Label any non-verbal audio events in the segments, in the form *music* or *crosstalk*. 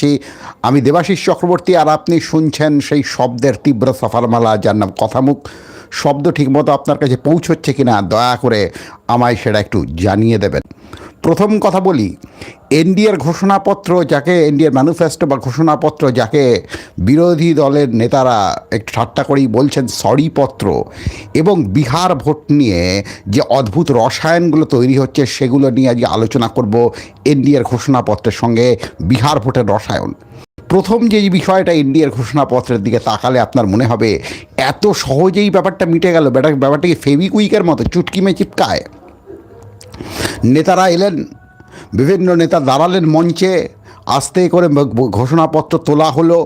জানাচ্ছি আমি দেবাশিস চক্রবর্তী আর আপনি শুনছেন সেই শব্দের তীব্র সাফারমালা, যার নাম কথামুখ। শব্দ ঠিকমতো আপনার কাছে পৌঁছচ্ছে কিনা, দয়া করে আমায় সেটা একটু জানিয়ে দেবেন। প্রথম কথা বলি, এনডিএর ঘোষণাপত্র যাকে, এনডিএর ম্যানিফেস্টো বা ঘোষণাপত্র যাকে বিরোধী দলের নেতারা একটু ঠাট্টা করেই বলছেন সরি পত্র এবং বিহার ভোট নিয়ে যে অদ্ভুত রসায়নগুলো তৈরি হচ্ছে, সেগুলো নিয়ে আজকে আলোচনা করব এনডিএর ঘোষণাপত্রের সঙ্গে বিহার ভোটের রসায়ন। প্রথম যে বিষয়টা ইন্ডিয়ার ঘোষণাপত্রের দিকে তাকালে আপনার মনে হবে, এত সহজেই ব্যাপারটা মিটে গেল ব্যাপারটা কি ফেভিকুইকের মতো, চুটকিমে, চিপকায়? নেতারা এলেন, বিভিন্ন নেতা দাঁড়ালেন মঞ্চে, আস্তে করে ঘোষণাপত্র তোলা হলো,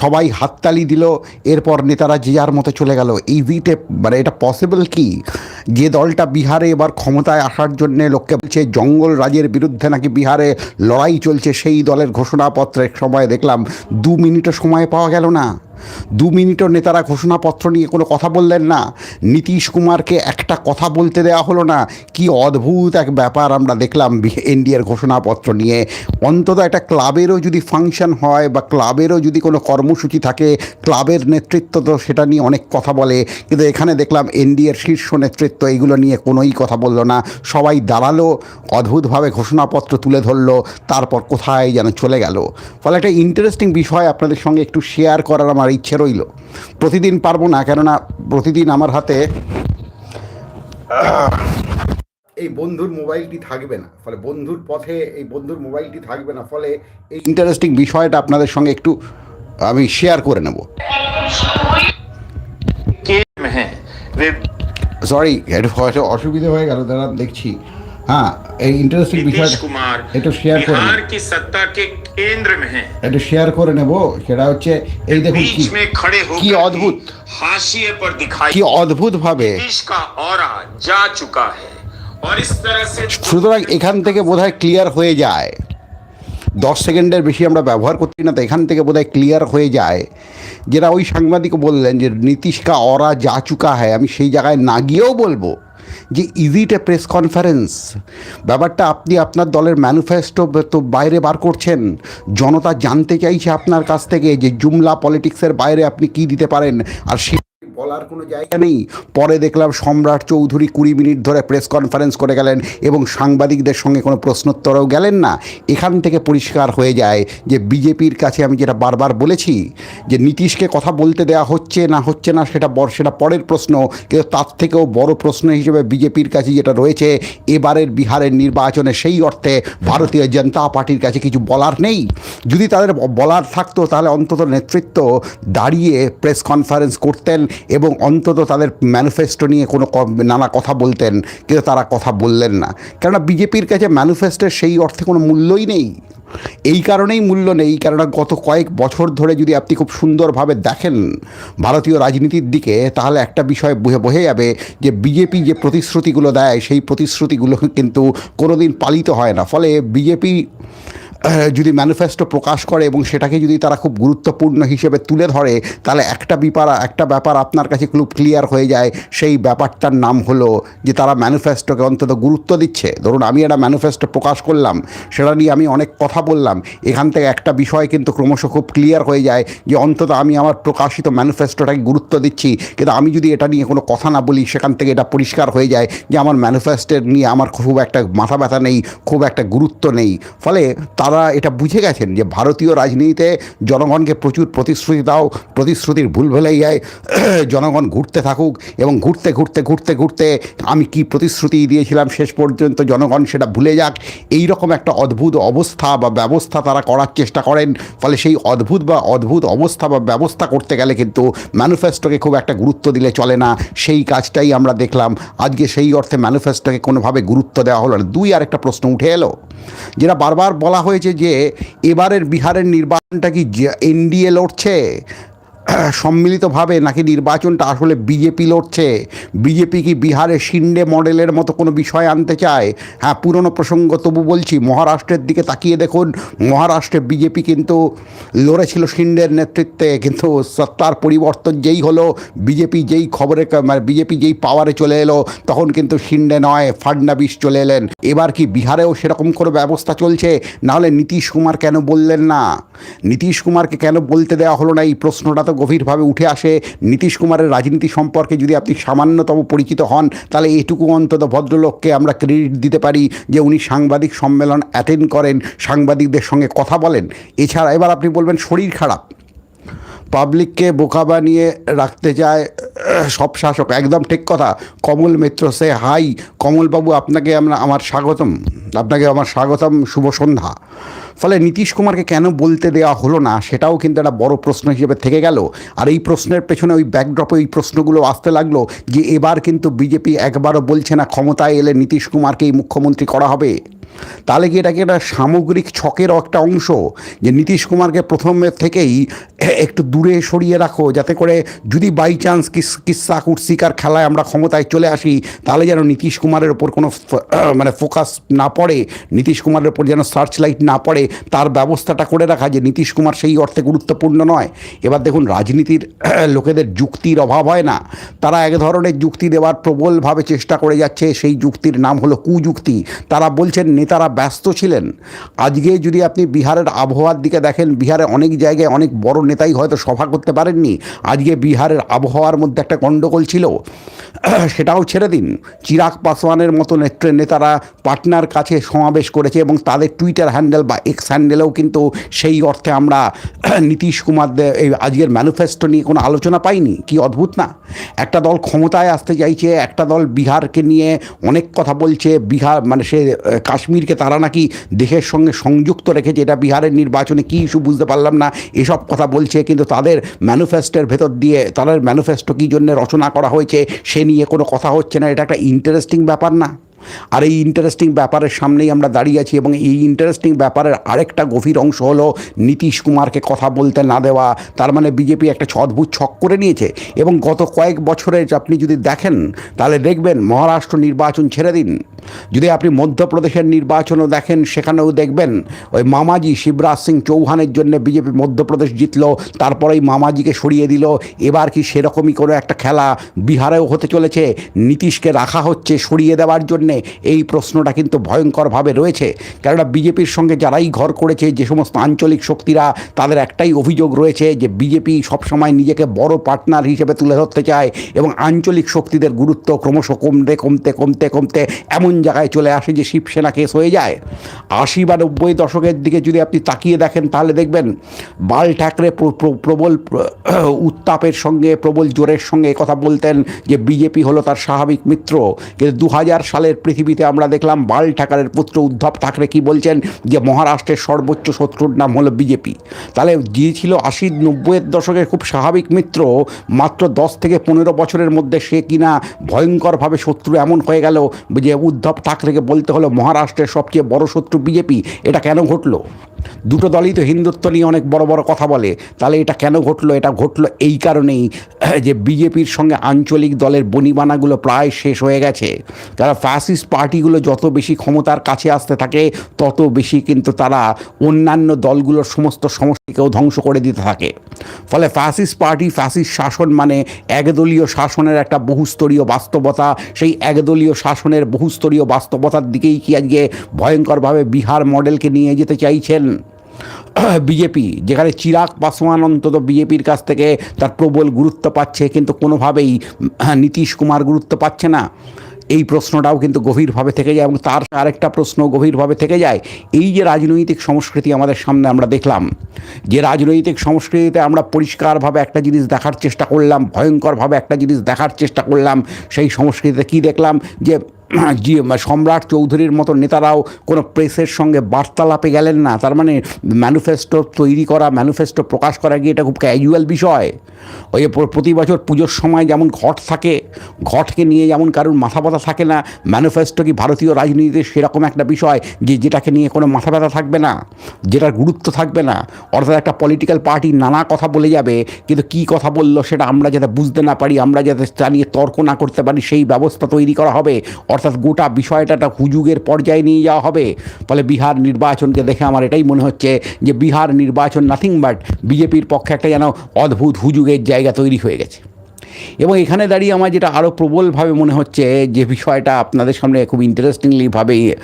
সবাই হাততালি দিল, এরপর নেতারা যে যার মতো চলে গেল। এই দিতে মানে এটা পসিবল কি? যে দলটা বিহারে এবার ক্ষমতায় আসার জন্য লোককে বলছে জঙ্গল রাজের বিরুদ্ধে নাকি বিহারে লড়াই চলছে, সেই দলের ঘোষণাপত্রের সময় দেখলাম, দু মিনিটও সময় পাওয়া গেল না। দু মিনিটও নেতারা ঘোষণাপত্র নিয়ে কোনো কথা বললেন না। নীতিশ কুমারকে একটা কথা বলতে দেওয়া হলো না। কি অদ্ভুত এক ব্যাপার আমরা দেখলাম এনডিএর ঘোষণাপত্র নিয়ে। অন্তত একটা ক্লাবেরও যদি ফাংশন হয় বা ক্লাবেরও যদি কোনো কর্মসূচি থাকে, ক্লাবের নেতৃত্ব তো সেটা নিয়ে অনেক কথা বলে। কিন্তু এখানে দেখলাম এনডিএর শীর্ষ নেতৃত্ব এগুলো নিয়ে কোনোই কথা বলল না। সবাই দাঁড়াল, অদ্ভুতভাবে ঘোষণাপত্র তুলে ধরলো, তারপর কোথায় যেন চলে গেল। ফলে একটা ইন্টারেস্টিং বিষয় আপনাদের সঙ্গে একটু শেয়ার করার আমার ইচ্ছে রইল। প্রতিদিন পারব না কেননা প্রতিদিন আমার হাতে এই বন্ধুর মোবাইলটি থাকবে না ফলে বন্ধুর পথে এই বন্ধুর মোবাইলটি থাকবে না ফলে এই ইন্টারেস্টিং বিষয়টা আপনাদের সঙ্গে একটু আমি শেয়ার করে নেব। সরি হয়তো অসুবিধা হয়ে গেল দাঁড়া দেখছি। হ্যাঁ এই ইন্টারেস্টিং বিষয়টা একটু শেয়ার করে নেব बिहार की सत्ता के केंद्र में हैं একটু শেয়ার করে নেব সেটা হচ্ছে এই দেখুন কি बीच में खड़े কি होकर অদ্ভুত भी हाशिए पर दिखाई কি অদ্ভুতভাবে नीतीश का ऑरा जा चुका है और इस तरह से সুতরাং এখান থেকে বোধহয় ক্লিয়ার হয়ে যায় দশ সেকেন্ডের বেশি আমরা ব্যবহার করছি না তো এখান থেকে বোধহয় ক্লিয়ার হয়ে যায় যেটা ওই সাংবাদিক বললেন যে নীতিশ কা অরা যা চুকা হয় আমি সেই জায়গায় না গিয়েও বলবো যে ইজিট এ প্রেস কনফারেন্স ব্যাপারটা আপনি আপনার দলের ম্যানিফেস্টো তো বাইরে বার করছেন। জনতা জানতে চাইছে আপনার কাছ থেকে যে জুমলা পলিটিক্সের বাইরে আপনি কি দিতে পারেন। আর সে বলার কোনো জায়গা নেই। পরে দেখলাম সম্রাট চৌধুরী কুড়ি মিনিট ধরে প্রেস কনফারেন্স করে গেলেন এবং সাংবাদিকদের সঙ্গে কোনো প্রশ্নোত্তরও গেলেন না। এখান থেকে পরিষ্কার হয়ে যায় যে বিজেপির কাছে আমি যেটা বারবার বলেছি, যে নীতিশকে কথা বলতে দেওয়া হচ্ছে না হচ্ছে না সেটা সেটা পরের প্রশ্ন, কিন্তু তার থেকেও বড় প্রশ্ন হিসেবে বিজেপির কাছে যেটা রয়েছে, এবারের বিহারের নির্বাচনে সেই অর্থে ভারতীয় জনতা পার্টির কাছে কিছু বলার নেই। যদি তাদের বলার থাকতো তাহলে অন্তত নেতৃত্ব দাঁড়িয়ে প্রেস কনফারেন্স করতেন এবং অন্তত তাদের ম্যানিফেস্টো নিয়ে কোনো নানা কথা বলতেন, কিন্তু তারা কথা বললেন না। কেননা বিজেপির কাছে ম্যানিফেস্টোর সেই অর্থে কোনো মূল্যই নেই। এই কারণেই মূল্য নেই, কেননা গত কয়েক বছর ধরে যদি আপনি খুব সুন্দরভাবে দেখেন ভারতীয় রাজনীতির দিকে, তাহলে একটা বিষয় বুঝে বোঝা যাবে যে বিজেপি যে প্রতিশ্রুতিগুলো দেয়, সেই প্রতিশ্রুতিগুলো কিন্তু কোনোদিন পালিত হয় না। ফলে বিজেপি যদি ম্যানিফেস্টো প্রকাশ করে এবং সেটাকে যদি তারা খুব গুরুত্বপূর্ণ হিসেবে তুলে ধরে, তাহলে একটা ব্যাপার একটা ব্যাপার আপনার কাছে খুব ক্লিয়ার হয়ে যায়। সেই ব্যাপারটার নাম হলো যে তারা ম্যানিফেস্টোকে অন্তত গুরুত্ব দিচ্ছে। ধরুন আমি একটা ম্যানিফেস্টো প্রকাশ করলাম, সেটা নিয়ে আমি অনেক কথা বললাম। এখান থেকে একটা বিষয় কিন্তু ক্রমশ খুব ক্লিয়ার হয়ে যায় যে অন্তত আমি আমার প্রকাশিত ম্যানিফেস্টোটাকে গুরুত্ব দিচ্ছি। কিন্তু আমি যদি এটা নিয়ে কোনো কথা না বলি, সেখান থেকে এটা পরিষ্কার হয়ে যায় যে আমার ম্যানিফেস্টোর নিয়ে আমার খুব একটা মাথা ব্যথা নেই, খুব একটা গুরুত্ব নেই। ফলে তারা এটা বুঝে গেছেন যে ভারতীয় রাজনীতিতে জনগণকে প্রচুর প্রতিশ্রুতি দাও, প্রতিশ্রুতির ভুল ভুলেই যায় *clears throat* জনগণ ঘুরতে থাকুক এবং ঘুরতে ঘুরতে ঘুরতে ঘুরতে আমি কি প্রতিশ্রুতি দিয়েছিলাম শেষ পর্যন্ত জনগণ সেটা ভুলে যাক। এই রকম একটা অদ্ভুত অবস্থা বা ব্যবস্থা তারা করার চেষ্টা করেন, ফলে সেই অদ্ভুত বা অদ্ভুত অবস্থা বা ব্যবস্থা করতে গেলে কিন্তু ম্যানিফেস্টোকে খুব একটা গুরুত্ব দিলে চলে না। সেই কাজটাই আমরা দেখলাম। আজকে সেই অর্থে ম্যানিফেস্টোকে কোনোভাবে গুরুত্ব দেওয়া হলো না। দুই আরেকটা প্রশ্ন উঠে এলো। যেটা বারবার বলা হয়েছে যে এবারের বিহারের নির্বাচনটা কি এনডিএ লড়ছে? সম্মিলিতভাবে নাকি নির্বাচনটা আসলে বিজেপি লড়ছে? বিজেপি কি বিহারে শিন্ডে মডেলের মতো কোনো বিষয় আনতে চায়? হ্যাঁ পুরনো প্রসঙ্গ তবু বলছি, মহারাষ্ট্রের দিকে তাকিয়ে দেখুন। মহারাষ্ট্রে বিজেপি কিন্তু লড়েছিল শিন্ডের নেতৃত্বে, কিন্তু সত্তার পরিবর্তন যেই হলো, বিজেপি যেই খবরে মানে বিজেপি যেই পাওয়ারে চলে এলো, তখন কিন্তু শিন্ডে নয় ফাডনাবিস চলে এলেন। এবার কি বিহারেও সেরকম কোনো ব্যবস্থা চলছে? নাহলে নীতিশ কুমার কেন বললেন না? নীতিশ কুমারকে কেন বলতে দেওয়া হলো না? এই প্রশ্নটা তো গভীরভাবে উঠে আসে। নীতিশ কুমারের রাজনীতি সম্পর্কে যদি আপনি সামান্যতম পরিচিত হন, তাহলে এটুকু অন্তত ভদ্রলোককে আমরা ক্রেডিট দিতে পারি যে উনি সাংবাদিক সম্মেলন অ্যাটেন্ড করেন, সাংবাদিকদের সঙ্গে কথা বলেন। এছাড়া এবার আপনি বলবেন শরীর খারাপ। পাবলিককে বোকা বানিয়ে রাখতে চায় সব শাসক। একদম ঠিক কথা। কমল মিত্র, সে হাই। কমলবাবু, আপনাকে আমরা, আমার স্বাগতম। আপনাকে আমার স্বাগতম। শুভ সন্ধ্যা। ফলে নীতিশ কুমারকে কেন বলতে দেওয়া হলো না, সেটাও কিন্তু একটা বড় প্রশ্ন হিসেবে থেকে গেল। আর এই প্রশ্নের পেছনে ওই ব্যাকড্রপে ওই প্রশ্নগুলো আসতে লাগল যে এবার কিন্তু বিজেপি একবারও বলছে না ক্ষমতায় এলে নীতিশ কুমারকেই মুখ্যমন্ত্রী করা হবে। তাহলে কি এটাকে একটা সামগ্রিক ছকেরও একটা অংশ যে নীতিশ কুমারকে প্রথমের থেকেই একটু দূরে সরিয়ে রাখো, যাতে করে যদি বাই চান্স কিস্সা কুৎসিকার খেলায় আমরা ক্ষমতায় চলে আসি, তাহলে যেন নীতিশ কুমারের ওপর কোনো মানে ফোকাস না পড়ে, নীতিশ কুমারের ওপর যেন সার্চ লাইট না পড়ে তার ব্যবস্থাটা করে রাখা যে নীতিশ কুমার সেই অর্থে গুরুত্বপূর্ণ নয়। এবার দেখুন, রাজনীতির *clears throat* লোকেদের যুক্তির অভাব হয় না। তারা এক ধরনের যুক্তি দেওয়ার প্রবলভাবে চেষ্টা করে যাচ্ছে, সেই যুক্তির নাম হলো কুযুক্তি। তারা বলছেন, নেতারা ব্যস্ত ছিলেন। আজকে যদি আপনি বিহারের আবহাওয়ার দিকে দেখেন, বিহারে অনেক জায়গায় অনেক বড় নেতাই হয়তো সভা করতে পারেননি। আজকে বিহারের আবহাওয়ার মধ্যে একটা গণ্ডগোল ছিল। *clears throat* সেটাও ছেড়ে দিন। চিরাগ পাসওয়ানের মতো নেত্রে নেতারা পাটনার কাছে সমাবেশ করেছে এবং তাদের টুইটার হ্যান্ডেল বা এক্স হ্যান্ডেলেও কিন্তু সেই অর্থে আমরা *clears throat* নীতিশ কুমারদের এই আজকের ম্যানিফেস্টো নিয়ে কোনো আলোচনা পাইনি। কি অদ্ভুত না? একটা দল ক্ষমতায় আসতে চাইছে, একটা দল বিহারকে নিয়ে অনেক কথা বলছে। বিহার মানে সে কাশ্মীরকে তারা নাকি দেশের সঙ্গে সংযুক্ত রেখেছে। এটা বিহারের নির্বাচনে কী ইস্যু বুঝতে পারলাম না। এসব কথা বলছে, কিন্তু তাদের ম্যানিফেস্টোর ভেতর দিয়ে তাদের ম্যানিফেস্টো কী জন্য রচনা করা হয়েছে, সে নিয়ে কোনো কথা হচ্ছে না। এটা একটা ইন্টারেস্টিং ব্যাপার না। আর এই ইন্টারেস্টিং ব্যাপারের সামনেই আমরা দাঁড়িয়ে আছি এবং এই ইন্টারেস্টিং ব্যাপারের আরেকটা গভীর অংশ হলো নীতিশ কুমারকে কথা বলতে না দেওয়া। তার মানে বিজেপি একটা অদ্ভুত ছক করে নিয়েছে এবং গত কয়েক বছরে আপনি যদি দেখেন, তাহলে দেখবেন মহারাষ্ট্র নির্বাচন ছেড়ে দিন। যদি আপনি মধ্যপ্রদেশের নির্বাচনও দেখেন, সেখানেও দেখবেন ওই মামাজি শিবরাজ সিং চৌহানের জন্য বিজেপি মধ্যপ্রদেশ জিতলো, তারপরেই মামাজিকে সরিয়ে দিল। এবার কি সেরকমই কোনো একটা খেলা বিহারেও হতে চলেছে? নীতিশকে রাখা হচ্ছে সরিয়ে দেওয়ার জন্যে। এই প্রশ্নটা কিন্তু ভয়ঙ্করভাবে রয়েছে। কেননা বিজেপির সঙ্গে যারাই ঘর করেছে, যে সমস্ত আঞ্চলিক শক্তিরা, তাদের একটাই অভিযোগ রয়েছে যে বিজেপি সবসময় নিজেকে বড় পার্টনার হিসেবে তুলে ধরতে চায় এবং আঞ্চলিক শক্তিদের গুরুত্ব ক্রমশ কমতে কমতে কমতে কমতে এমন জায়গায় চলে আসে যে শিবসেনা কেস হয়ে যায়। আশি বা নব্বই দশকের দিকে যদি আপনি তাকিয়ে দেখেন, তাহলে দেখবেন বাল ঠাকরে প্র- প্র- প্রবল *clears throat* উত্তাপের সঙ্গে, প্রবল জোরের সঙ্গে কথা বলতেন যে বিজেপি হলো তার স্বাভাবিক মিত্র। কিন্তু দু হাজার সালের পৃথিবীতে আমরা দেখলাম বাল ঠাকরের পুত্র উদ্ধব ঠাকরে কি বলছেন? যে মহারাষ্ট্রের সর্বোচ্চ শত্রুর নাম হলো বিজেপি। তাহলে যে ছিল আশি নব্বইয়ের দশকের খুব স্বাভাবিক মিত্র, মাত্র দশ থেকে পনেরো বছরের মধ্যে সে কিনা ভয়ঙ্করভাবে শত্রু এমন হয়ে গেল যে উদ্ধব ঠাকরেকে বলতে হলো মহারাষ্ট্রের সবচেয়ে বড় শত্রু বিজেপি। এটা কেন ঘটলো? দুটো দলই তো হিন্দুত্ব নিয়ে অনেক বড় বড় কথা বলে। তাহলে এটা কেন ঘটলো? এটা ঘটলো এই কারণেই যে বিজেপির সঙ্গে আঞ্চলিক দলের বনিবানাগুলো প্রায় শেষ হয়ে গেছে। কারণ ফ্যাসিস্ট পার্টিগুলো যত বেশি ক্ষমতার কাছে আসতে থাকে, তত বেশি কিন্তু তারা অন্যান্য দলগুলোর সমস্ত সমষ্টিকেও ধ্বংস করে দিতে থাকে। ফলে ফ্যাসিস্ট পার্টি, ফ্যাসিস্ট শাসন মানে একদলীয় শাসনের একটা বহুস্তরীয় বাস্তবতা। সেই একদলীয় শাসনের বহুস্তরীয় বাস্তবতার দিকেই কি আজকে ভয়ঙ্করভাবে বিহার মডেলকে নিয়ে যেতে চাইছেন? *clears throat* বিজেপি, যেখানে চিরাগ পাসওয়ান অন্তত বিজেপির কাছ থেকে তার প্রবল গুরুত্ব পাচ্ছে, কিন্তু কোনোভাবেই, *clears throat* নীতিশ কুমার গুরুত্ব পাচ্ছে না। এই প্রশ্নটাও কিন্তু গভীরভাবে থেকে যায় এবং তার আরেকটা প্রশ্ন গভীরভাবে থেকে যায়। এই যে রাজনৈতিক সংস্কৃতি আমাদের সামনে আমরা দেখলাম, যে রাজনৈতিক সংস্কৃতিতে আমরা পরিষ্কারভাবে একটা জিনিস দেখার চেষ্টা করলাম, ভয়ঙ্করভাবে একটা জিনিস দেখার চেষ্টা করলাম, সেই সংস্কৃতিতে কী দেখলাম? যে *clears throat* সম্রাট চৌধুরীর মতো নেতারাও কোনো প্রেসের সঙ্গে বার্তালাপে গেলেন না। তার মানে ম্যানিফেস্টো তৈরি করা, ম্যানিফেস্টো প্রকাশ করা গিয়ে এটা খুব ক্যাজুয়াল বিষয়। ওই প্রতি বছর পুজোর সময় যেমন ঘট থাকে, ঘটকে নিয়ে যেমন কারোর মাথা ব্যথা থাকে না, ম্যানিফেস্টো কি ভারতীয় রাজনীতিতে সেরকম একটা বিষয় যে যেটাকে নিয়ে কোনো মাথা ব্যথা থাকবে না, যেটার গুরুত্ব থাকবে না। অর্থাৎ একটা পলিটিক্যাল পার্টি নানা কথা বলে যাবে, কিন্তু কী কথা বলল সেটা আমরা যাতে বুঝতে না পারি, আমরা যাতে তা নিয়ে তর্ক না করতে পারি, সেই ব্যবস্থা তৈরি করা হবে। অর্থাৎ গোটা বিষয়টা একটা হুজুগের পর্যায়ে নিয়ে যাওয়া হবে। ফলে বিহার নির্বাচনকে দেখে আমার এটাই মনে হচ্ছে যে বিহার নির্বাচন নাথিং বাট বিজেপির পক্ষে একটা যেন অদ্ভুত হুজুগের জায়গা তৈরি হয়ে গেছে। এবং এখানে দাঁড়িয়ে আমার যেটা আরও প্রবলভাবে মনে হচ্ছে, যে বিষয়টা আপনাদের সামনে খুব ইন্টারেস্টিংলিভাবে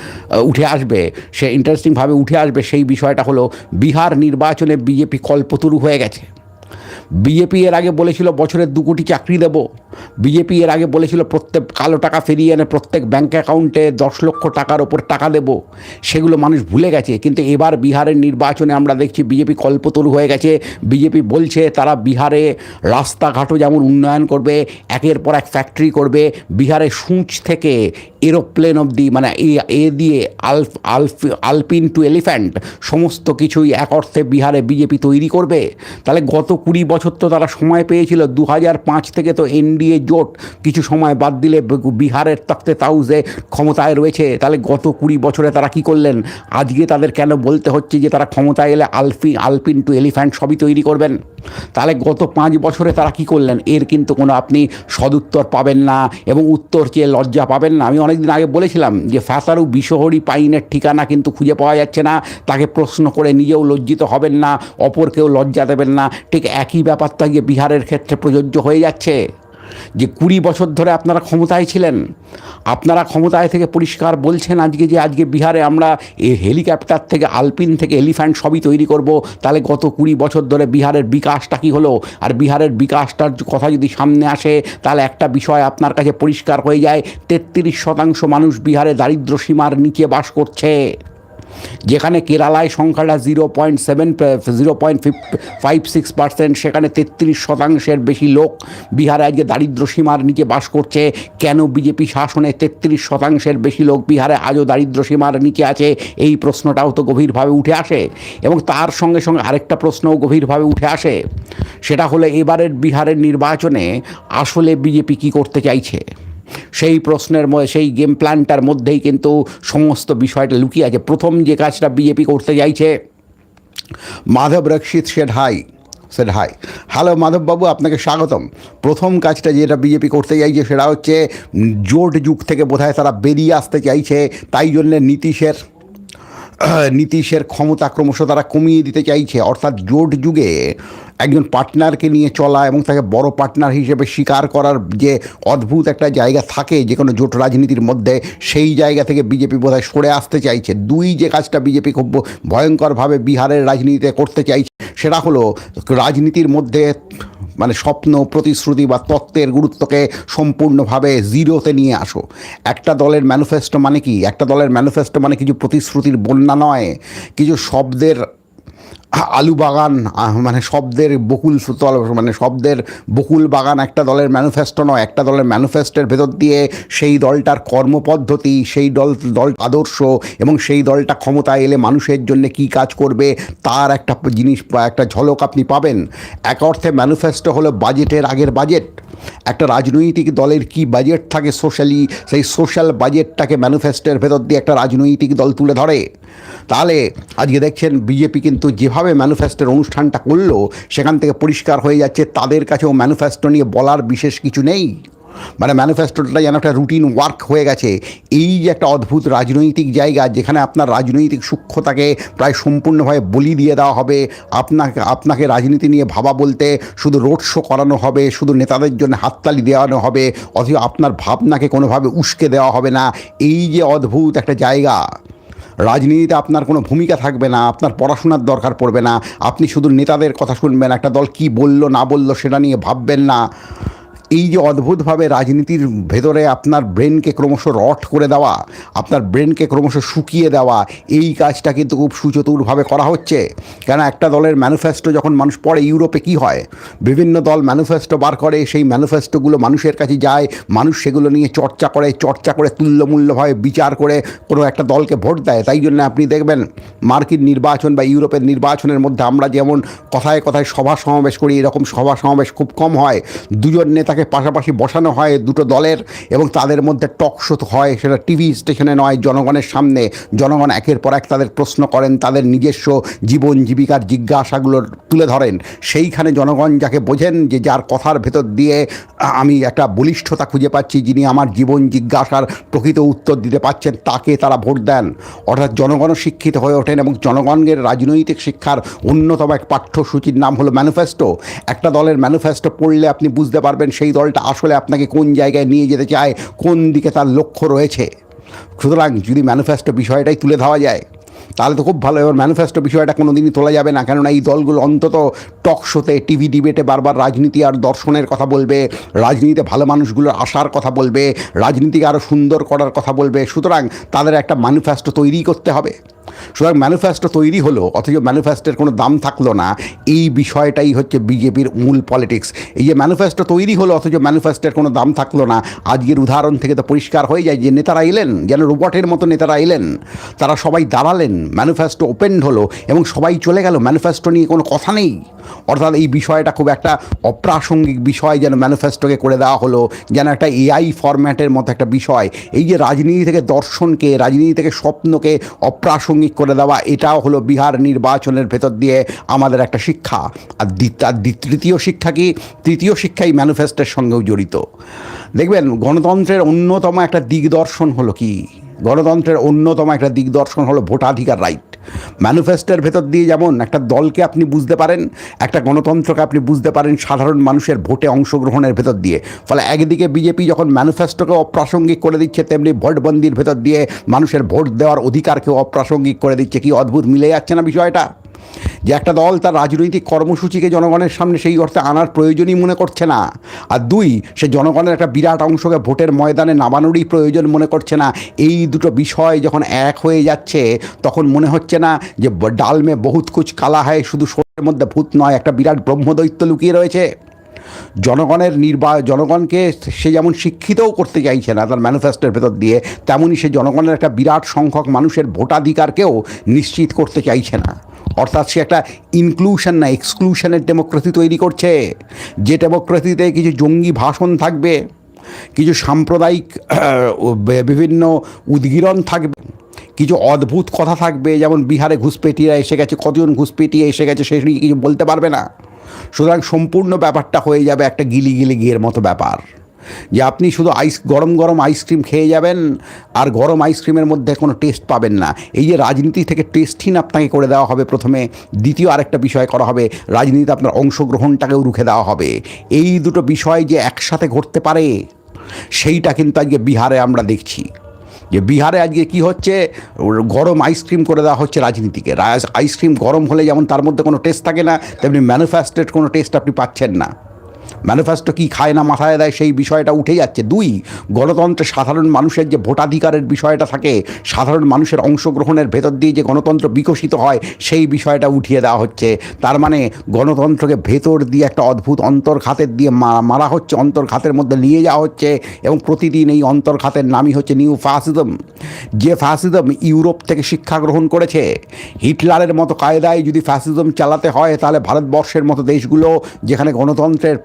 উঠে আসবে। সে ইন্টারেস্টিংভাবে উঠে আসবে সেই বিষয়টা হলো, বিহার নির্বাচনে বিজেপি কল্পতরু হয়ে গেছে। বিজেপি এর আগে বলেছিল বছরের দু কোটি চাকরি দেব। বিজেপি এর আগে বলেছিল প্রত্যেক কালো টাকা ফিরিয়ে এনে প্রত্যেক ব্যাঙ্ক অ্যাকাউন্টে দশ লক্ষ টাকার ওপর টাকা দেব। সেগুলো মানুষ ভুলে গেছে। কিন্তু এবার বিহারের নির্বাচনে আমরা দেখছি বিজেপি কল্পতরু হয়ে গেছে। বিজেপি বলছে তারা বিহারে রাস্তাঘাটও যেমন উন্নয়ন করবে, একের পর এক ফ্যাক্টরি করবে। বিহারে সূঁচ থেকে এরোপ্লেন অবধি মানে এ দিয়ে আলফ আলফ, আলপিন টু এলিফ্যান্ট সমস্ত কিছুই এক অর্থে বিহারে বিজেপি তৈরি করবে। তাহলে গত কুড়ি বছর তো তারা সময় পেয়েছিল। দু হাজার পাঁচ থেকে তো এনডিএ জোট কিছু সময় বাদ দিলে বিহারের তক্তে তাউজে ক্ষমতায় রয়েছে। তাহলে গত কুড়ি বছরে তারা কি করলেন? আজকে তাদের কেন বলতে হচ্ছে যে তারা ক্ষমতায় এলে আলফি, আলপিন টু এলিফ্যান্ট সবই তৈরি করবেন? তাহলে গত পাঁচ বছরে তারা কি করলেন? এর কিন্তু কোনো আপনি সদুত্তর পাবেন না এবং উত্তর চেয়ে লজ্জা পাবেন না। আমি অনেকদিন আগে বলেছিলাম যে ফ্যাসারু বিশহরি পাইনের ঠিকানা কিন্তু খুঁজে পাওয়া যাচ্ছে না। তাকে প্রশ্ন করে নিজেও লজ্জিত হবেন না, অপরকেও লজ্জা দেবেন না। ঠিক একই ব্যাপারটা গিয়ে বিহারের ক্ষেত্রে প্রযোজ্য হয়ে যাচ্ছে। যে কুড়ি বছর ধরে আপনারা ক্ষমতায় ছিলেন, আপনারা ক্ষমতায় থেকে পরিষ্কার বলছেন আজকে যে আজকে বিহারে আমরা এই হেলিকপ্টার থেকে, আলপিন থেকে, এলিফ্যান্ট সবই তৈরি করব, তাহলে গত কুড়ি বছর ধরে বিহারের বিকাশটা কী হলো? আর বিহারের বিকাশটার কথা যদি সামনে আসে, তাহলে একটা বিষয় আপনার কাছে পরিষ্কার হয়ে যায়, তেত্রিশ শতাংশ মানুষ বিহারে দারিদ্র সীমার নিচে বাস করছে। যেখানে কেরালায় সংখ্যাটা zero point seven zero point five, six percent, সেখানে তেত্রিশ শতাংশের বেশি লোক বিহারে আজকে দারিদ্র সীমার নিচে বাস করছে। কেন বিজেপি শাসনে তেত্রিশ শতাংশের বেশি লোক বিহারে আজও দারিদ্র সীমার নিচে আছে? এই প্রশ্নটাও তো গভীরভাবে উঠে আসে। এবং তার সঙ্গে সঙ্গে আরেকটা প্রশ্নও গভীরভাবে উঠে আসে। সেটা হলো এবারের বিহারের নির্বাচনে আসলে বিজেপি কী করতে চাইছে? সেই প্রশ্নের মধ্যে সেই গেম প্ল্যানটার মধ্যেই কিন্তু সমস্ত বিষয়টা লুকিয়ে আছে। প্রথম যে কাজটা বিজেপি করতে চাইছে, মাধব রক্ষিত সেড হাই হ্যালো মাধববাবু আপনাকে স্বাগতম। প্রথম কাজটা যেটা বিজেপি করতে চাইছে সেটা হচ্ছে, জোট যুগ থেকে বোধহয় তারা বেরিয়ে আসতে চাইছে, তাই জন্যে নীতিশের নীতিশের ক্ষমতা ক্রমশ তারা কমিয়ে দিতে চাইছে। অর্থাৎ জোট যুগে একজন পার্টনারকে নিয়ে চলা এবং তাকে বড় পার্টনার হিসেবে স্বীকার করার যে অদ্ভুত একটা জায়গা থাকে যে কোনো জোট রাজনীতির মধ্যে, সেই জায়গা থেকে বিজেপি বোধহয় সরে আসতে চাইছে। দুই যে কাজটা বিজেপি খুব ভয়ঙ্করভাবে বিহারের রাজনীতিতে করতে চাইছে, সেটা হলো রাজনীতির মধ্যে মানে স্বপ্ন, প্রতিশ্রুতি বা তত্ত্বের গুরুত্বকে সম্পূর্ণভাবে জিরোতে নিয়ে আসো। একটা দলের ম্যানিফেস্টো মানে কি? একটা দলের ম্যানিফেস্টো মানে কিছু প্রতিশ্রুতির বন্যা নয়, কিছু শব্দের আলু বাগান মানে শব্দের বকুল সুতল মানে শব্দের বকুল বাগান একটা দলের ম্যানুফেস্টো নয়, একটা দলের ম্যানিফেস্টোর ভেতর দিয়ে সেই দলটার কর্মপদ্ধতি, সেই দল দল আদর্শ এবং সেই দলটা ক্ষমতায় এলে মানুষের জন্য কী কাজ করবে, তার একটা জিনিস, একটা ঝলক আপনি পাবেন। এক অর্থে ম্যানুফেস্টো হলো বাজেটের আগের বাজেট। একটা রাজনৈতিক দলের কি বাজেট থাকে সোশ্যালি সেই সোশ্যাল বাজেটটাকে ম্যানিফেস্টোর ভেতর দিয়ে একটা রাজনৈতিক দল তুলে ধরে? তাহলে আজকে দেখছেন বিজেপি কিন্তু যেভাবে ম্যানিফেস্টোর অনুষ্ঠানটা করল, সেখান থেকে পরিষ্কার হয়ে যাচ্ছে তাদের কাছেও ম্যানিফেস্টো নিয়ে বলার বিশেষ কিছু নেই। মানে ম্যানিফেস্টোটা যেন একটা রুটিন ওয়ার্ক হয়ে গেছে। এই যে একটা অদ্ভুত রাজনৈতিক জায়গা যেখানে আপনার রাজনৈতিক সূক্ষ্মতাকে প্রায় সম্পূর্ণভাবে বলি দিয়ে দেওয়া হবে, আপনাকে আপনাকে রাজনীতি নিয়ে ভাবা বলতে শুধু রোড শো করানো হবে, শুধু নেতাদের জন্য হাততালি দেওয়ানো হবে, অথচ আপনার ভাবনাকে কোনোভাবে উস্কে দেওয়া হবে না। এই যে অদ্ভুত একটা জায়গা। রাজনীতিতে আপনার কোনো ভূমিকা থাকবে না, আপনার পড়াশোনার দরকার পড়বে না, আপনি শুধু নেতাদের কথা শুনবেন, একটা দল কি বলল, না বলল সেটা নিয়ে ভাববেন না। এই যে অদ্ভুতভাবে রাজনীতির ভেতরে আপনার ব্রেনকে ক্রমশ রট করে দেওয়া, আপনার ব্রেনকে ক্রমশ শুকিয়ে দেওয়া, এই কাজটা কিন্তু খুব সুচতুরভাবে করা হচ্ছে। কেন একটা দলের ম্যানিফেস্টো যখন মানুষ পড়ে, ইউরোপে কি হয়? বিভিন্ন দল ম্যানিফেস্টো বার করে, সেই ম্যানিফেস্টোগুলো মানুষের কাছে যায়, মানুষ সেগুলো নিয়ে চর্চা করে চর্চা করে তুল্যমূল্যভাবে বিচার করে কোনো একটা দলকে ভোট দেয়। তাই জন্য আপনি দেখবেন, মার্কিন নির্বাচন বা ইউরোপের নির্বাচনের মধ্যে আমরা যেমন কথায় কথায় সভা সমাবেশ করি, এরকম সভা সমাবেশ খুব কম হয়। দুজন নেতাকে পাশাপাশি বসানো হয় দুটো দলের এবং তাদের মধ্যে টক শো হয়। সেটা টিভি স্টেশনে নয়, জনগণের সামনে। জনগণ একের পর এক তাদের প্রশ্ন করেন, তাদের নিজস্ব জীবন, জীবিকার জিজ্ঞাসাগুলো তুলে ধরেন। সেইখানে জনগণ যাকে বোঝেন যে যার কথার ভেতর দিয়ে আমি একটা বলিষ্ঠতা খুঁজে পাচ্ছি, যিনি আমার জীবন জিজ্ঞাসার প্রকৃত উত্তর দিতে পাচ্ছেন, তাকে তারা ভোট দেন। অর্থাৎ জনগণও শিক্ষিত হয়ে ওঠেন এবং জনগণের রাজনৈতিক শিক্ষার অন্যতম এক পাঠ্যসূচির নাম হলো ম্যানিফেস্টো। একটা দলের ম্যানিফেস্টো পড়লে আপনি বুঝতে পারবেন সেই দলটা আসলে আপনাকে কোন জায়গায় নিয়ে যেতে চায়, কোন দিকে তার লক্ষ্য রয়েছে? সুতরাং যদি ম্যানিফেস্টো বিষয়টাই তুলে ধরা যায় তাহলে তো খুব ভালো, এবার ম্যানিফেস্টো বিষয়টা কোনো দিনই তোলা যাবে না। কেননা এই দলগুলো অন্তত টক শোতে টিভি ডিবেটে বারবার রাজনীতি আর দর্শনের কথা বলবে, রাজনীতিতে ভালো মানুষগুলোর আসার কথা বলবে, রাজনীতিকে আরও সুন্দর করার কথা বলবে। সুতরাং তাদের একটা ম্যানিফেস্টো তৈরি করতে হবে। সুতরাং ম্যানিফেস্টো তৈরি হলো, অথচ ম্যানিফেস্টোর কোনো দাম থাকল না। এই বিষয়টাই হচ্ছে বিজেপির মূল পলিটিক্স এই যে ম্যানিফেস্টো তৈরি হলো, অথচ ম্যানিফেস্টোর কোনো দাম থাকল না। আজকের উদাহরণ থেকে তো পরিষ্কার হয়ে যায় যে নেতারা এলেন, যেন রোবটের মতো নেতারা এলেন, তারা সবাই দাঁড়ালেন ম্যানিফেস্টো ওপেন হলো এবং সবাই চলে গেল। ম্যানিফেস্টো নিয়ে কোনো কথা নেই। অর্থাৎ এই বিষয়টা খুব একটা অপ্রাসঙ্গিক বিষয় যেন ম্যানিফেস্টোকে করে দেওয়া হলো, যেন একটা এআই ফরম্যাটের মতো একটা বিষয়। এই যে রাজনীতি থেকে দর্শনকে, রাজনীতি থেকে স্বপ্নকে অপ্রাসঙ্গিক করে দেওয়া, এটাও হলো বিহার নির্বাচনের ভেতর দিয়ে আমাদের একটা শিক্ষা। আর তৃতীয় শিক্ষা কি? তৃতীয় শিক্ষাই ম্যানিফেস্টোর সঙ্গেও জড়িত। দেখবেন গণতন্ত্রের অন্যতম একটা দিগদর্শন হলো কি? গণতন্ত্রের অন্যতম একটা দিগদর্শন হলো ভোটাধিকার রাইট ম্যানিফেস্টোর ভেতর দিয়ে যেমন একটা দলকে আপনি বুঝতে পারেন, একটা গণতন্ত্রকে আপনি বুঝতে পারেন সাধারণ মানুষের ভোটে অংশগ্রহণের ভেতর দিয়ে। ফলে একদিকে বিজেপি যখন ম্যানিফেস্টোকে অপ্রাসঙ্গিক করে দিচ্ছে, তেমনি ভোটবন্দির ভেতর দিয়ে মানুষের ভোট দেওয়ার অধিকারকে অপ্রাসঙ্গিক করে দিচ্ছে। কি অদ্ভুত, মিলে যাচ্ছে না বিষয়টা? যে একটা দল তার রাজনৈতিক কর্মসূচিকে জনগণের সামনে সেই অর্থে আনার প্রয়োজনই মনে করছে না। আর দুই, সে জনগণের একটা বিরাট অংশকে ভোটের ময়দানে নামানোরই প্রয়োজন মনে করছে না। এই দুটো বিষয় যখন এক হয়ে যাচ্ছে, তখন মনে হচ্ছে না যে ডালমে বহুত কুচ কালা হয় শুধু শোয়ের মধ্যে ভূত নয়, একটা বিরাট ব্রহ্মদৈত্য লুকিয়ে রয়েছে। জনগণের নির্বা, জনগণকে সে যেমন শিক্ষিতও করতে চাইছে না তার ম্যানিফেস্টোর ভেতর দিয়ে তেমনই সে জনগণের একটা বিরাট সংখ্যক মানুষের ভোটাধিকারকেও নিশ্চিত করতে চাইছে না। অর্থাৎ সে একটা ইনক্লুশন না এক্সক্লুশনের ডেমোক্রেসি তৈরি করছে। যে ডেমোক্রেসিতে কিছু জঙ্গি ভাষণ থাকবে, কিছু সাম্প্রদায়িক বিভিন্ন উদ্গীরণ থাকবে, কিছু অদ্ভুত কথা থাকবে, যেমন বিহারে ঘুষপেটিরা এসে গেছে, কতজন ঘুষপেটিয়ে এসে গেছে সে কিছু বলতে পারবে না। সুতরাং সম্পূর্ণ ব্যাপারটা হয়ে যাবে একটা গিলি গিলি গিয়ের মতো ব্যাপার। যে আপনি শুধু আইস গরম গরম আইসক্রিম খেয়ে যাবেন আর গরম আইসক্রিমের মধ্যে কোনো টেস্ট পাবেন না। এই যে রাজনীতি থেকে টেস্টহীন আপনাকে করে দেওয়া হবে প্রথমে, দ্বিতীয় আরেকটা বিষয় করা হবে, রাজনীতিতে আপনার অংশগ্রহণটাকেও রুখে দেওয়া হবে। এই দুটো বিষয় যে একসাথে ঘটতে পারে, সেইটা কিন্তু আজকে বিহারে আমরা দেখছি। যে বিহারে আজকে কি হচ্ছে? গরম আইসক্রিম করে দেওয়া হচ্ছে রাজনীতিকে। আইসক্রিম গরম হলে যেমন তার মধ্যে কোনো টেস্ট থাকে না, তেমনি ম্যানুফ্যাস্টেড কোনো টেস্ট আপনি পাচ্ছেন না। ম্যানিফেস্টো কী খায় না মাথায় দেয় সেই বিষয়টা উঠে যাচ্ছে। দুই, গণতন্ত্রে সাধারণ মানুষের যে ভোটাধিকারের বিষয়টা থাকে, সাধারণ মানুষের অংশগ্রহণের ভেতর দিয়ে যে গণতন্ত্র বিকশিত হয়, সেই বিষয়টা উঠিয়ে দেওয়া হচ্ছে। তার মানে গণতন্ত্রকে ভেতর দিয়ে একটা অদ্ভুত অন্তর্ঘাতের দিয়ে মারা হচ্ছে অন্তর্ঘাতের মধ্যে নিয়ে যাওয়া হচ্ছে এবং প্রতিদিন এই অন্তর্ঘাতের নামই হচ্ছে নিউ ফ্যাসিজম। যে ফ্যাসিজম ইউরোপ থেকে শিক্ষা গ্রহণ করেছে, হিটলারের মতো কায়দায় যদি ফ্যাসিজম চালাতে হয়, তাহলে ভারতবর্ষের মতো দেশগুলো যেখানে গণতন্ত্রের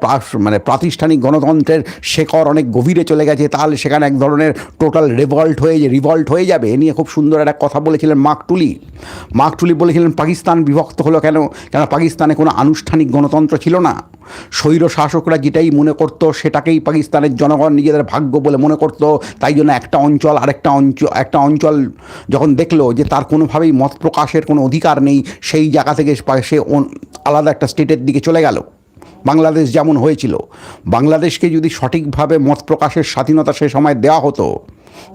মানে প্রাতিষ্ঠানিক গণতন্ত্রের শেকড় অনেক গভীরে চলে গেছে, তাহলে সেখানে এক ধরনের টোটাল রেভল্ট হয়ে যে রিভল্ট হয়ে যাবে, এ নিয়ে খুব সুন্দর একটা কথা বলেছিলেন মাকটুলি মাকটুলি বলেছিলেন, পাকিস্তান বিভক্ত হলো কেন? কেন পাকিস্তানে কোনো আনুষ্ঠানিক গণতন্ত্র ছিল না? স্বৈর শাসকরা যেটাই মনে করত, সেটাকেই পাকিস্তানের জনগণ নিজেদের ভাগ্য বলে মনে করত। তাই জন্য একটা অঞ্চল আরেকটা অঞ্চল একটা অঞ্চল যখন দেখল যে, তার কোনোভাবেই মত প্রকাশের কোনো অধিকার নেই, সেই জায়গা থেকে সে আলাদা একটা স্টেটের দিকে চলে গেল। বাংলাদেশ যেমন হয়েছিল, বাংলাদেশকে যদি সঠিকভাবে মত প্রকাশের স্বাধীনতা সে সময় দেওয়া হতো,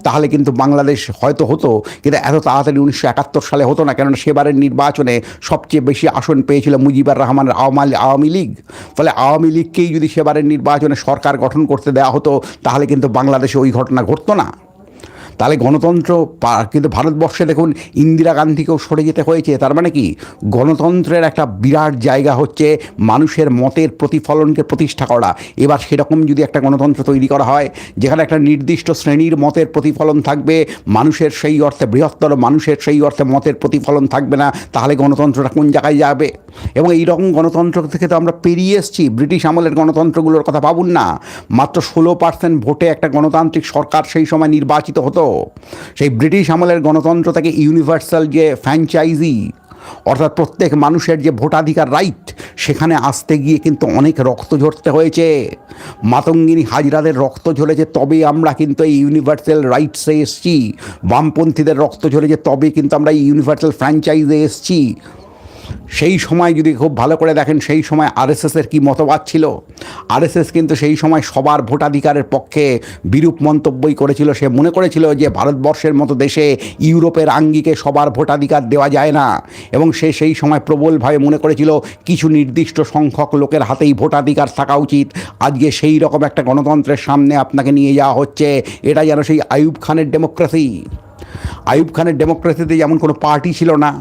তাহলে কিন্তু বাংলাদেশ হয়তো হতো, কিন্তু এত তাড়াতাড়ি উনিশশো একাত্তর সালে হতো না, কেননা সেবারের নির্বাচনে সবচেয়ে বেশি আসন পেয়েছিল মুজিবুর রহমানের আওয়ামী আওয়ামী লীগ, ফলে আওয়ামী লীগকেই যদি সেবারের নির্বাচনে সরকার গঠন করতে দেওয়া হতো, তাহলে কিন্তু বাংলাদেশে ওই ঘটনা ঘটতো না। তাহলে গণতন্ত্র কিন্তু ভারতবর্ষে দেখুন ইন্দিরা গান্ধীকেও সরে যেতে হয়েছে, তার মানে কি? গণতন্ত্রের একটা বিরাট জায়গা হচ্ছে মানুষের মতের প্রতিফলনকে প্রতিষ্ঠা করা। এবার সেরকম যদি একটা গণতন্ত্র তৈরি করা হয়, যেখানে একটা নির্দিষ্ট শ্রেণির মতের প্রতিফলন থাকবে, মানুষের সেই অর্থে, বৃহত্তর মানুষের সেই অর্থে মতের প্রতিফলন থাকবে না, তাহলে গণতন্ত্রটা কোন জায়গায় যাবে? এবং এই রকম গণতন্ত্র থেকে তো আমরা পেরিয়ে এসেছি, ব্রিটিশ আমলের গণতন্ত্রগুলোর কথা ভাবুন না। মাত্র ষোলো পার্সেন্ট ভোটে একটা গণতান্ত্রিক সরকার সেই সময় নির্বাচিত হতো। সেই ব্রিটিশ আমলের গণতন্ত্র থেকে ইউনিভার্সাল যে ফ্র্যাঞ্চাইজি অর্থাৎ প্রত্যেক মানুষের যে ভোটাধিকার রাইট সেখানে আসতে গিয়ে কিন্তু অনেক রক্ত ঝরতে হয়েছে। মাতঙ্গিনী হাজরাদের রক্ত ঝরেছে তবে আমরা কিন্তু এই ইউনিভার্সাল রাইটসে এসছি। বামপন্থীদের রক্ত ঝরেছে তবে কিন্তু আমরা এই ইউনিভার্সাল ফ্র্যাঞ্চাইজে এসছি। সেই সময় যদি খুব ভালো করে দেখেন, সেই সময় আরএসএসের কী মতবাদ ছিল? আরএসএস কিন্তু সেই সময় সবার ভোটাধিকারের পক্ষে বিরূপ মন্তব্যই করেছিল। সে মনে করেছিল যে ভারতবর্ষের মতো দেশে ইউরোপের আঙ্গিকে সবার ভোটাধিকার দেওয়া যায় না। এবং সে সেই সময় প্রবলভাবে মনে করেছিল, কিছু নির্দিষ্ট সংখ্যক লোকের হাতেই ভোটাধিকার থাকা উচিত। আজকে সেই রকম একটা গণতন্ত্রের সামনে আপনাকে নিয়ে যাওয়া হচ্ছে। এটা যেন সেই আয়ুব খানের ডেমোক্রেসি আইয়ুব খানের ডেমোক্রেসিতে যেমন কোনো পার্টি ছিল না।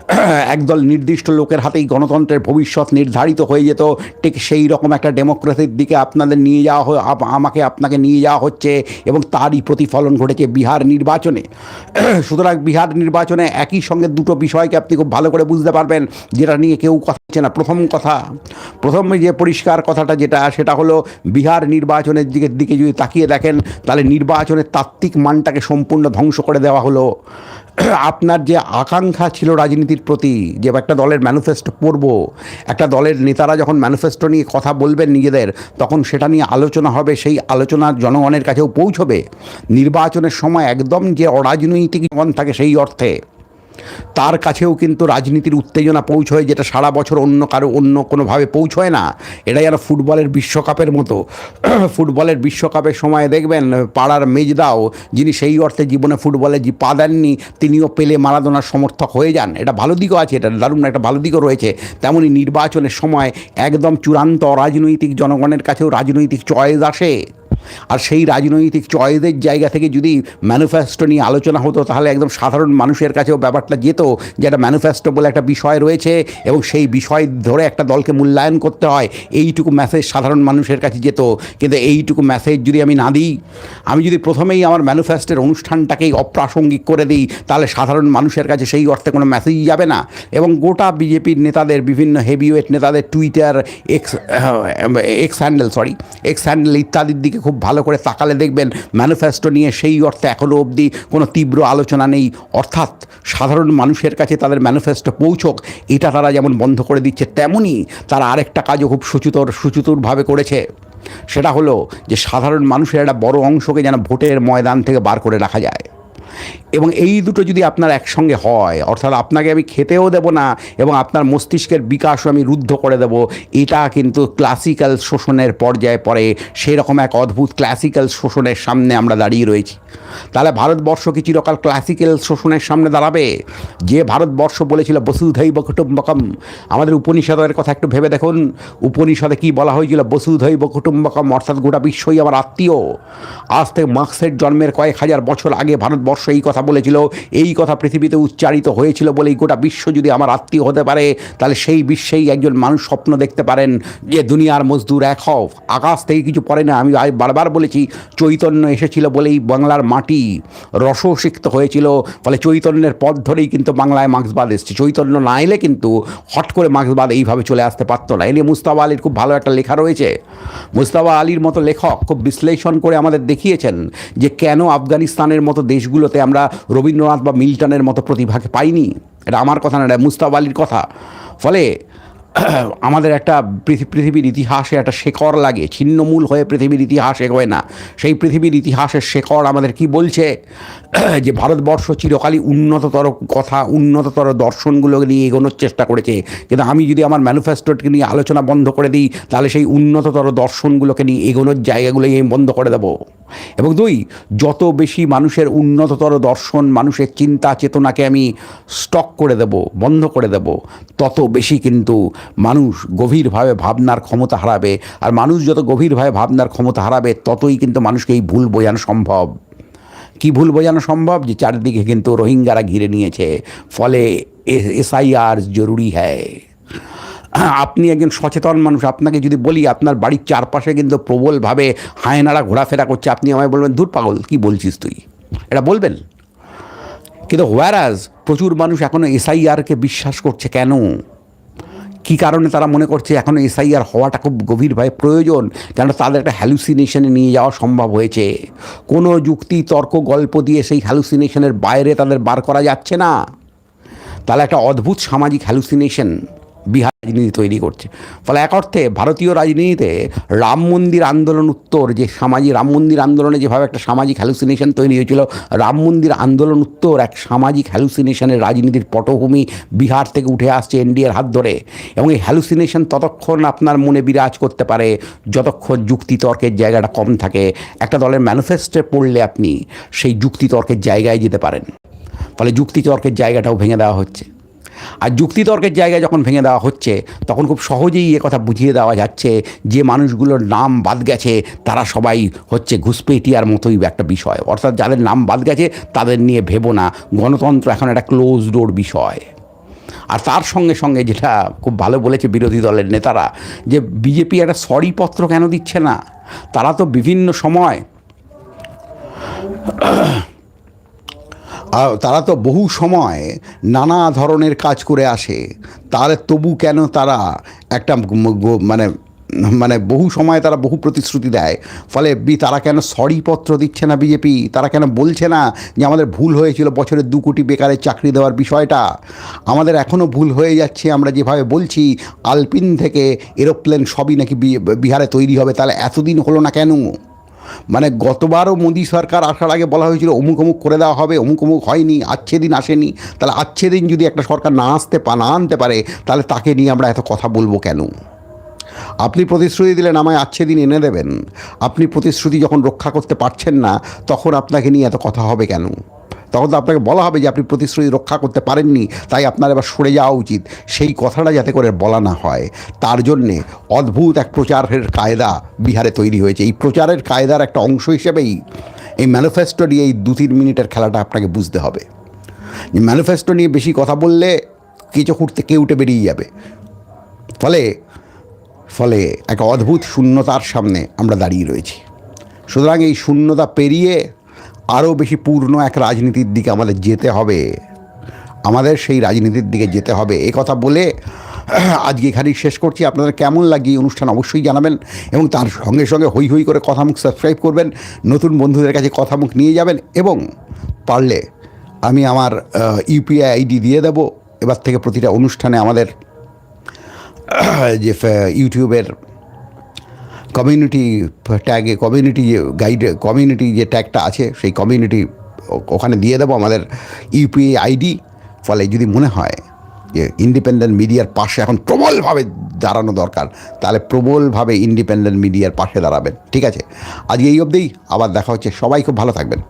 *clears throat* একদল নির্দিষ্ট লোকের হাতেই গণতন্ত্রের ভবিষ্যৎ নির্ধারিত হয়ে যেত। ঠিক সেই রকম একটা ডেমোক্রেসির দিকে আপনাদের নিয়ে যাওয়া আমাকে আপনাকে নিয়ে যাওয়া হচ্ছে এবং তারই প্রতিফলন ঘটেছে বিহার নির্বাচনে। *clears throat* সুতরাং বিহার নির্বাচনে একই সঙ্গে দুটো বিষয়কে আপনি খুব ভালো করে বুঝতে পারবেন, যেটা নিয়ে কেউ কথা হচ্ছে না। প্রথম কথা, প্রথমে যে পরিষ্কার কথাটা যেটা, সেটা হলো বিহার নির্বাচনের দিকে দিকে যদি তাকিয়ে দেখেন, তাহলে নির্বাচনের তাত্ত্বিক মানটাকে সম্পূর্ণ ধ্বংস করে দেওয়া হলো, আপনার যে আকাঙ্ক্ষা ছিল রাজনীতির প্রতি, যে একটা দলের ম্যানিফেস্টো পড়ব একটা দলের নেতারা যখন ম্যানিফেস্টো নিয়ে কথা বলবেন নিজেদের, তখন সেটা নিয়ে আলোচনা হবে, সেই আলোচনা জনগণের কাছেও পৌঁছবে। নির্বাচনের সময় একদম যে অরাজনৈতিক জনগণ থাকে সেই অর্থে। তার কাছেও কিন্তু রাজনীতির উত্তেজনা পৌঁছয়, যেটা সারা বছর অন্য কারও, অন্য কোনোভাবে পৌঁছয় না। এটা যেন ফুটবলের বিশ্বকাপের মতো। *clears throat* ফুটবলের বিশ্বকাপের সময় দেখবেন, পাড়ার মেজদাও, যিনি সেই অর্থে জীবনে ফুটবলে যে পা দেননি, তিনিও পেলে মারাদোনার সমর্থক হয়ে যান। এটা ভালো দিকও আছে, এটা দারুণ একটা ভালো দিকও রয়েছে। তেমনই নির্বাচনের সময় একদম চূড়ান্ত অরাজনৈতিক জনগণের কাছেও রাজনৈতিক চয়েস আসে। আর সেই রাজনৈতিক চয়েসের জায়গা থেকে যদি ম্যানিফেস্টো নিয়ে আলোচনা হতো, তাহলে একদম সাধারণ মানুষের কাছেও ব্যাপারটা যেত যে একটা ম্যানিফেস্টো বলে একটা বিষয় রয়েছে এবং সেই বিষয় ধরে একটা দলকে মূল্যায়ন করতে হয়। এইটুকু মেসেজ সাধারণ মানুষের কাছে যেত। কিন্তু এইটুকু মেসেজ যদি আমি না দিই, আমি যদি প্রথমেই আমার ম্যানিফেস্টোর অনুষ্ঠানটাকেই অপ্রাসঙ্গিক করে দিই, তাহলে সাধারণ মানুষের কাছে সেই অর্থে কোনো মেসেজই যাবে না। এবং গোটা বিজেপির নেতাদের, বিভিন্ন হেভিওয়েট নেতাদের Twitter X X handle sorry X handle ইত্যাদির দিকে খুব ভালো করে তাকালে দেখবেন ম্যানিফেস্টো নিয়ে সেই অর্থে এখনও অবধি কোনো তীব্র আলোচনা নেই। অর্থাৎ সাধারণ মানুষের কাছে তাদের ম্যানিফেস্টো পৌঁছক, এটা তারা যেমন বন্ধ করে দিচ্ছে তেমনই তারা আরেকটা কাজও খুব সুচুতর, সুচুতুরভাবে করেছে। সেটা হলো যে সাধারণ মানুষের একটা বড় অংশকে যেন ভোটের ময়দান থেকে বার করে রাখা যায়। এবং এই দুটো যদি আপনার একসঙ্গে হয়, অর্থাৎ আপনাকে আমি খেতেও দেব না এবং আপনার মস্তিষ্কের বিকাশও আমি রুদ্ধ করে দেব, এটা কিন্তু ক্লাসিক্যাল শোষণের পর্যায়ে পড়ে। সেই রকম এক অদ্ভুত ক্লাসিক্যাল শোষণের সামনে আমরা দাঁড়িয়ে রয়েছি। তাহলে ভারতবর্ষ কি চিরকাল ক্লাসিক্যাল শোষণের সামনে দাঁড়াবে? যে ভারতবর্ষ বলেছিল, বসুধৈব কুটুম্বকম। আমাদের উপনিষদের কথা একটু ভেবে দেখুন। উপনিষদে কি বলা হয়েছিল? বসুধৈব কুটুম্বকম, অর্থাৎ গোটা বিশ্বই আমার আত্মীয়। আজ থেকে মার্ক্সের জন্মের কয়েক হাজার বছর আগে ভারতবর্ষ এই কথা বলেছিল, এই কথা পৃথিবীতে উচ্চারিত হয়েছিল বলেই গোটা বিশ্ব যদি আমার আত্মীয় হতে পারে, তাহলে সেই বিশ্বেই একজন মানুষ স্বপ্ন দেখতে পারেন যে দুনিয়ার মজদুর এক হও। আকাশ থেকে কিছু পড়ে না, আমি বারবার বলেছি, চৈতন্য এসেছিল বলেই বাংলার মাটি রসসিক্ত হয়েছিল, ফলে চৈতন্যের পথ ধরেই কিন্তু বাংলায় মার্ক্সবাদ এসছে। চৈতন্য না এলে কিন্তু হট করে মার্ক্সবাদ এইভাবে চলে আসতে পারতো না। এ নিয়ে মুস্তাফা আলীর খুব ভালো একটা লেখা রয়েছে। মুস্তাফা আলীর মতো লেখক খুব বিশ্লেষণ করে আমাদের দেখিয়েছেন যে কেন আফগানিস্তানের মতো দেশগুলোতে আমরা রবীন্দ্রনাথ বা মিল্টনের মতো প্রতিভাকে পাইনি। এটা আমার কথা না, এটা মুস্তাব আলীর কথা। ফলে *clears throat* আমাদের একটা পৃথি- পৃথিবীর ইতিহাসে একটা শেকড় লাগে, ছিন্নমূল হয়ে পৃথিবীর ইতিহাস এগোয় না। সেই পৃথিবীর ইতিহাসের শেকড় আমাদের কি বলছে? *clears throat* যে ভারতবর্ষ চিরকালই উন্নততর কথা, উন্নততর দর্শনগুলোকে নিয়ে এগোনোর চেষ্টা করেছে। কিন্তু আমি যদি আমার ম্যানিফেস্টোকে নিয়ে আলোচনা বন্ধ করে দিই, তাহলে সেই উন্নততর দর্শনগুলোকে নিয়ে এগোনোর জায়গাগুলোই আমি বন্ধ করে দেবো। এবং দুই, যত বেশি মানুষের উন্নততর দর্শন, মানুষের চিন্তা চেতনাকে আমি স্টক করে দেব, বন্ধ করে দেব, তত বেশি কিন্তু মানুষ গভীরভাবে ভাবনার ক্ষমতা হারাবে, আর মানুষ যত গভীরভাবে ভাবনার ক্ষমতা হারাবে, ততই কিন্তু মানুষকে এই ভুল বোঝানো সম্ভব। কি ভুল বোঝানো সম্ভব? যে চারিদিকে কিন্তু রোহিঙ্গারা ঘিরে নিয়েছে। ফলে এসআইআর জরুরি হ্যায়। আপনি একজন সচেতন মানুষ, আপনাকে যদি বলি আপনার বাড়ির চারপাশে কিন্তু প্রবলভাবে হায়নারা ঘোরাফেরা করছে, আপনি আমায় বলবেন দূর পাগল, কি বলছিস তুই? এটা বলবেন? কিন্তু হোয়ারাজ প্রচুর মানুষ এখনও এসআইআরকে বিশ্বাস করছে, কেন? কী কারণে তারা মনে করছে এখন এসআইআর হওয়াটা খুব গভীরভাবে প্রয়োজন? কেন তাদের একটা হ্যালুসিনেশনে নিয়ে যাওয়া সম্ভব হয়েছে। কোনো যুক্তি, তর্ক, গল্প দিয়ে সেই হ্যালুসিনেশনের বাইরে তাদের বার করা যাচ্ছে না। তাহলে একটা অদ্ভুত সামাজিক হ্যালুসিনেশন বিহার রাজনীতি তৈরি করছে। ফলে এক অর্থে ভারতীয় রাজনীতিতে রাম মন্দির আন্দোলন উত্তর, যে সামাজিক রাম মন্দির আন্দোলনে যেভাবে একটা সামাজিক হ্যালুসিনেশন তৈরি হয়েছিল, রাম মন্দির আন্দোলন উত্তর এক সামাজিক হ্যালুসিনেশনের রাজনীতির পটভূমি বিহার থেকে উঠে আসছে এনডিএর হাত ধরে। এবং এই হ্যালুসিনেশন ততক্ষণ আপনার মনে বিরাজ করতে পারে যতক্ষণ যুক্তিতর্কের জায়গাটা কম থাকে। একটা দলের ম্যানিফেস্টে পড়লে আপনি সেই যুক্তিতর্কের জায়গায় যেতে পারেন। ফলে যুক্তিতর্কের জায়গাটাও ভেঙে দেওয়া হচ্ছে। আর যুক্তিতর্কের জায়গায় যখন ভেঙে দেওয়া হচ্ছে, তখন খুব সহজেই এ কথা বুঝিয়ে দেওয়া যাচ্ছে যে মানুষগুলোর নাম বাদ গেছে, তারা সবাই হচ্ছে ঘুষপেটিয়ার মতোই একটা বিষয়। অর্থাৎ যাদের নাম বাদ গেছে, তাদের নিয়ে ভেবো না। গণতন্ত্র এখন একটা ক্লোজ ডোর বিষয়। আর তার সঙ্গে সঙ্গে যেটা খুব ভালো বলেছে বিরোধী দলের নেতারা, যে বিজেপি একটা সরি পত্র কেন দিচ্ছে না? তারা তো বিভিন্ন সময় তারা তো বহু সময় নানা ধরনের কাজ করে আসে। তাহলে তবু কেন তারা একটা মানে মানে বহু সময় তারা বহু প্রতিশ্রুতি দেয়। ফলে বি, তারা কেন সরি পত্র দিচ্ছে না বিজেপি তারা কেন বলছে না যে আমাদের ভুল হয়েছিল বছরে দু কোটি বেকারের চাকরি দেওয়ার বিষয়টা? আমাদের এখনও ভুল হয়ে যাচ্ছে, আমরা যেভাবে বলছি, আলপিন থেকে এরোপ্লেন সবই নাকি বিহারে তৈরি হবে, তাহলে এতদিন হলো না কেন? মানে গতবারও মোদী সরকার আসার আগে বলা হয়েছিল, অমুক অমুক করে দেওয়া হবে, অমুক অমুক হয়নি আচ্ছে দিন আসেনি। তাহলে আচ্ছে দিন যদি একটা সরকার না আসতে পা, না আনতে পারে, তাহলে তাকে নিয়ে আমরা এত কথা বলব কেন? আপনি প্রতিশ্রুতি দিলেন, আমায় আচ্ছে দিন এনে দেবেন। আপনি প্রতিশ্রুতি যখন রক্ষা করতে পারছেন না, তখন আপনাকে নিয়ে এত কথা হবে কেন? তখন তো আপনাকে বলা হবে যে আপনি প্রতিশ্রুতি রক্ষা করতে পারেননি, তাই আপনার এবার সরে যাওয়া উচিত। সেই কথাটা যাতে করে বলা না হয়, তার জন্যে অদ্ভুত এক প্রচারের কায়দা বিহারে তৈরি হয়েছে। এই প্রচারের কায়দার একটা অংশ হিসেবেই এই ম্যানিফেস্টো নিয়ে এই দু তিন মিনিটের খেলাটা আপনাকে বুঝতে হবে। ম্যানিফেস্টো নিয়ে বেশি কথা বললে কিছু খুঁড়তে কে উঠে বেরিয়ে যাবে। ফলে ফলে একটা অদ্ভুত শূন্যতার সামনে আমরা দাঁড়িয়ে রয়েছি। সুতরাং এই শূন্যতা পেরিয়ে আরও বেশি পূর্ণ এক রাজনীতির দিকে আমাদের যেতে হবে। আমাদের সেই রাজনীতির দিকে যেতে হবে। এ কথা বলে আজকে এখানেই শেষ করছি। আপনাদের কেমন লাগে অনুষ্ঠান অবশ্যই জানাবেন এবং তার সঙ্গে সঙ্গে হই হই করে কথামুখ সাবস্ক্রাইব করবেন। নতুন বন্ধুদের কাছে কথামুখ নিয়ে যাবেন এবং পারলে আমি আমার ইউপিআই আইডি দিয়ে দেবো। এবার থেকে প্রতিটা অনুষ্ঠানে আমাদের যে ইউটিউবের কমিউনিটি ট্যাগে কমিউনিটি যে গাইড কমিউনিটি যে ট্যাগটা আছে, সেই কমিউনিটি ওখানে দিয়ে দেবো আমাদের ইউপিআই আইডি ফলে যদি মনে হয় যে ইন্ডিপেন্ডেন্ট মিডিয়ার পাশে এখন প্রবলভাবে দাঁড়ানো দরকার, তাহলে প্রবলভাবে ইন্ডিপেন্ডেন্ট মিডিয়ার পাশে দাঁড়াবেন, ঠিক আছে? আজকে এই অবধিই আবার দেখা হচ্ছে, সবাই খুব ভালো থাকবেন।